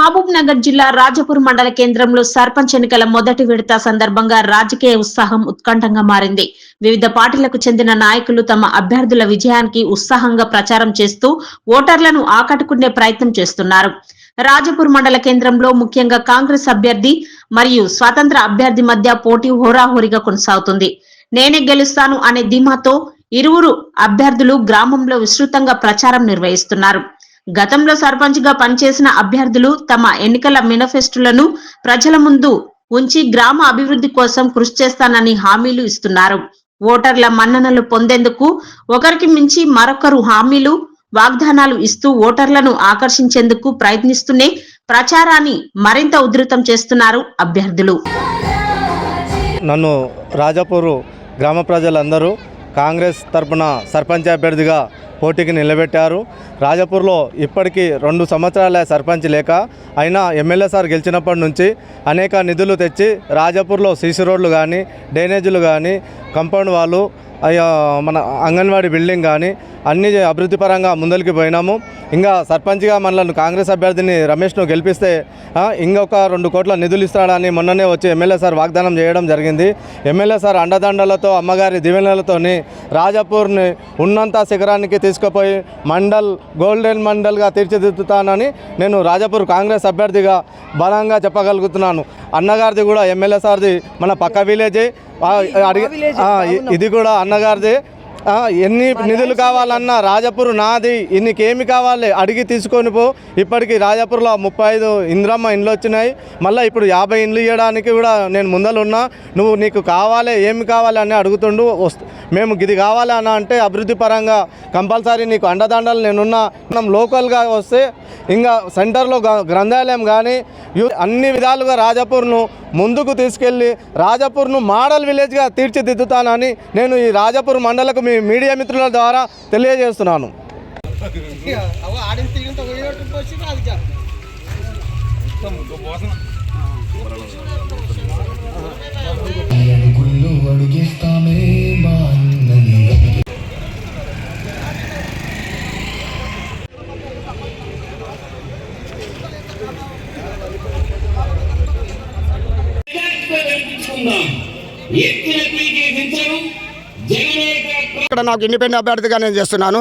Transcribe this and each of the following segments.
మహబూబ్ నగర్ జిల్లా రాజపూర్ మండల కేంద్రంలో సర్పంచ్ ఎన్నికల మొదటి విడత సందర్భంగా రాజకీయ ఉత్సాహం ఉత్కంఠంగా మారింది. వివిధ పార్టీలకు చెందిన నాయకులు తమ అభ్యర్థుల విజయానికి ఉత్సాహంగా ప్రచారం చేస్తూ ఓటర్లను ఆకట్టుకునే ప్రయత్నం చేస్తున్నారు. రాజపూర్ మండల కేంద్రంలో ముఖ్యంగా కాంగ్రెస్ అభ్యర్థి మరియు స్వతంత్ర అభ్యర్థి మధ్య పోటీ హోరాహోరీగా కొనసాగుతుంది. నేనే గెలుస్తాను అనే ధీమాతో ఇరువురు అభ్యర్థులు గ్రామంలో విస్తృతంగా ప్రచారం నిర్వహిస్తున్నారు. గతంలో సర్పంచ్గా పనిచేసిన అభ్యర్థులు తమ ఎన్నికల మేనిఫెస్టోలను ప్రజల ముందు ఉంచి గ్రామ అభివృద్ధి కోసం కృషి చేస్తానని హామీలు ఇస్తున్నారు. ఓటర్ల మన్ననలు పొందేందుకు ఒకరికి మించి మరొకరు హామీలు వాగ్దానాలు ఇస్తూ ఓటర్లను ఆకర్షించేందుకు ప్రయత్నిస్తూనే ప్రచారాన్ని మరింత ఉధృతం చేస్తున్నారు అభ్యర్థులు. నన్ను రాజాపూర్ గ్రామ ప్రజలందరూ కాంగ్రెస్ తరపున సర్పంచ్ అభ్యర్థిగా పోటీకి నిలబెట్టారు. రాజపూర్లో ఇప్పటికీ రెండు సంవత్సరాల సర్పంచ్ లేక అయినా ఎమ్మెల్యే సార్ గెలిచినప్పటి నుంచి అనేక నిధులు తెచ్చి రాజపూర్లో సీసీ రోడ్లు కానీ డ్రైనేజీలు కానీ కంపౌండ్ వాళ్ళు మన అంగన్వాడీ బిల్డింగ్ కానీ అన్ని అభివృద్ధి పరంగా ముందరికి పోయినాము. ఇంకా సర్పంచ్గా మనల్ని కాంగ్రెస్ అభ్యర్థిని రమేష్ను గెలిపిస్తే ఇంకొక రెండు కోట్ల నిధులు ఇస్తాడని మొన్ననే వచ్చి ఎమ్మెల్యే సార్ వాగ్దానం చేయడం జరిగింది. ఎమ్మెల్యే సార్ అండదండలతో అమ్మగారి దీవెనలతోని రాజాపూర్ని ఉన్నంత శిఖరానికి తీసుకుపోయి మండల్ గోల్డెన్ మండల్గా తీర్చిదిద్దుతానని నేను రాజాపూర్ కాంగ్రెస్ అభ్యర్థిగా బలంగా చెప్పగలుగుతున్నాను. అన్నగారిది కూడా ఎమ్మెల్యే సార్ది మన పక్క విలేజే. ఇది కూడా అన్నగారిది. ఎన్ని నిధులు కావాలన్నా రాజపూర్ నాది ఇన్నికేమి కావాలి అడిగి తీసుకొని పో. ఇప్పటికి రాజపూర్లో ముప్పై ఐదు ఇంద్రమ్మ ఇండ్లు వచ్చినాయి. మళ్ళీ ఇప్పుడు యాభై ఇండ్లు ఇవ్వడానికి కూడా నేను ముందలున్నా. నువ్వు నీకు కావాలి ఏమి కావాలి అని అడుగుతుండు వస్తు మేము ఇది కావాలి అని అంటే అభివృద్ధి పరంగా కంపల్సరీ నీకు అండదండలు నేనున్నా. మనం లోకల్గా వస్తే ఇంకా సెంటర్లో గ్రంథాలయం కానీ అన్ని విధాలుగా రాజపూర్ను ముందుకు తీసుకెళ్ళి రాజపూర్ను మోడల్ విలేజ్గా తీర్చిదిద్దుతానని నేను ఈ రాజపూర్ మండలకు మీ మీడియా మిత్రుల ద్వారా తెలియజేస్తున్నాను. అడుగుళ్ళు అడుగిస్తామే మా అన్నని ఇక్కడ నాకు ఇండిపెండెంట్ అభ్యర్థిగా నేను చేస్తున్నాను.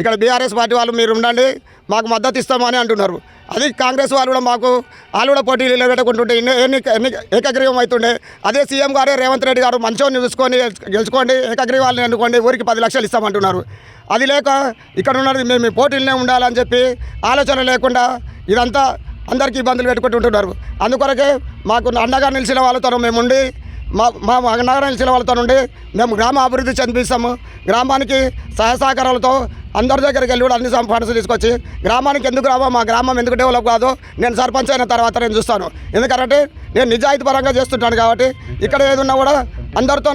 ఇక్కడ బీఆర్ఎస్ పార్టీ వాళ్ళు మీరు ఉండండి మాకు మద్దతు ఇస్తామని అంటున్నారు. అది కాంగ్రెస్ వాళ్ళు కూడా మాకు వాళ్ళు కూడా పోటీలు నిలబెట్టుకుంటుంటే ఎన్ని ఎన్ని ఏకగ్రీవం అవుతుండే. అదే సీఎం గారే రేవంత్ రెడ్డి గారు మంచోని చూసుకొని గెలుచుకోండి ఏకగ్రీవాలని ఎన్నుకోండి ఊరికి పది లక్షలు ఇస్తామంటున్నారు. అది లేక ఇక్కడ ఉన్నది మేము పోటీలనే ఉండాలని చెప్పి ఆలోచన లేకుండా ఇదంతా అందరికీ ఇబ్బందులు పెట్టుకుంటుంటున్నారు. అందుకొరకే మాకు అండగా నిలిచిన వాళ్ళతో మేము ఉండి మా మా నగరం నిలిచిన నుండి మేము గ్రామ అభివృద్ధి చెందిస్తాము. గ్రామానికి సహాయ సహకారాలతో అందరి దగ్గరికి వెళ్ళి కూడా అన్ని ఫండ్స్ తీసుకొచ్చి గ్రామానికి ఎందుకు రావో మా గ్రామం ఎందుకు డెవలప్ కాదు నేను సర్పంచ్ అయిన తర్వాత నేను చూస్తాను. ఎందుకంటే నేను నిజాయితీ పరంగా చేస్తుంటాను కాబట్టి ఇక్కడ ఏదున్నా కూడా అందరితో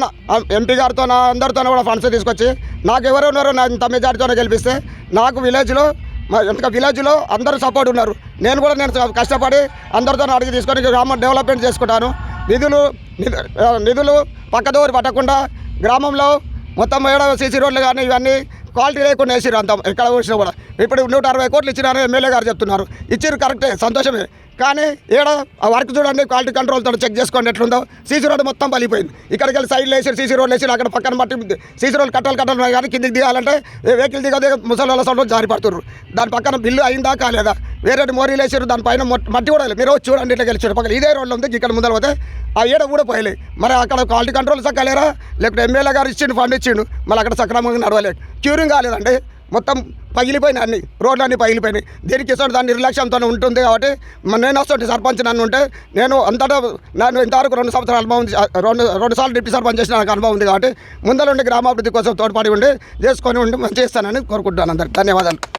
ఎంపీ గారితో అందరితో కూడా ఫండ్స్ తీసుకొచ్చి నాకు ఎవరు ఉన్నారో నా ఇంత మెజార్టీతోనే గెలిపిస్తే నాకు విలేజ్లో మా విలేజ్లో అందరూ సపోర్ట్ ఉన్నారు. నేను కూడా నేను కష్టపడి అందరితో అడిగి తీసుకొని గ్రామం డెవలప్మెంట్ చేసుకుంటాను. నిధులు నిధు- నిధులు పక్కదోరి పట్టకుండా గ్రామంలో మొత్తం ఏడవ సీసీ రోడ్లు కానీ ఇవన్నీ క్వాలిటీ లేకుండా వేసిరు అంత ఎక్కడ వచ్చినా కూడా. ఇప్పుడు నూట అరవై కోట్లు ఇచ్చినారని ఎమ్మెల్యే గారు చెప్తున్నారు. ఇచ్చిరు కరెక్టే సంతోషమే. కానీ ఏడ ఆ వర్క్ చూడండి క్వాలిటీ కంట్రోల్తో చెక్ చేసుకోండి ఎట్లుందో. సీసీ రోడ్ మొత్తం పలిపోయింది ఇక్కడికి వెళ్ళి సైడ్లో వేసి సీసీ రోడ్లు వేసి అక్కడ పక్కన మట్టి సీసీ రోడ్లు కట్టాలి కట్టాలి కానీ కిందికి దిగాలంటే వెహికల్ దిగదే ముసలి వాళ్ళ సౌండ్ జారి పడుతున్నారు దాని పక్కన బిల్లు అయిందా కాలేదా? వేరే మోరీలు వేసారు దానిపైన మట్టి కూడా మీరు వచ్చి చూడండి ఇట్లా గెలిచారు. పక్కన ఇదే రోడ్లు ఉంది ఇక్కడ ముందర పోతే ఆ ఏడ కూడా పోయలే మరి అక్కడ క్వాలిటీ కంట్రోల్ సక్కలేరా లేకపోతే ఎమ్మెల్యే గారు ఇచ్చిండు ఫండ్ ఇచ్చిండు. మళ్ళీ అక్కడ సక్రమంగా నడవలేదు క్యూరింగ్ కాలేదండి. మొత్తం పగిలిపోయినాయి అన్ని. రోడ్లన్నీ పగిలిపోయినాయి. దీనికి ఇస్తాడు దాని నిర్లక్ష్యంతో ఉంటుంది కాబట్టి నేను వస్తుంటే సర్పంచ్ నన్ను ఉంటే నేను అంతటా నన్ను ఇంతవరకు రెండు సంవత్సరాల అనుభవం ఉంది. రెండు రెండు సార్లు డిప్యూటీ సర్పంచ్ చేసిన నాకు అనుభవం ఉంది కాబట్టి ముందర ఉండి గ్రామాభివృద్ధి కోసం తోడ్పడి ఉండి చేసుకొని ఉండి మంచి చేస్తానని కోరుకుంటున్నాను అందరికి. ధన్యవాదాలు.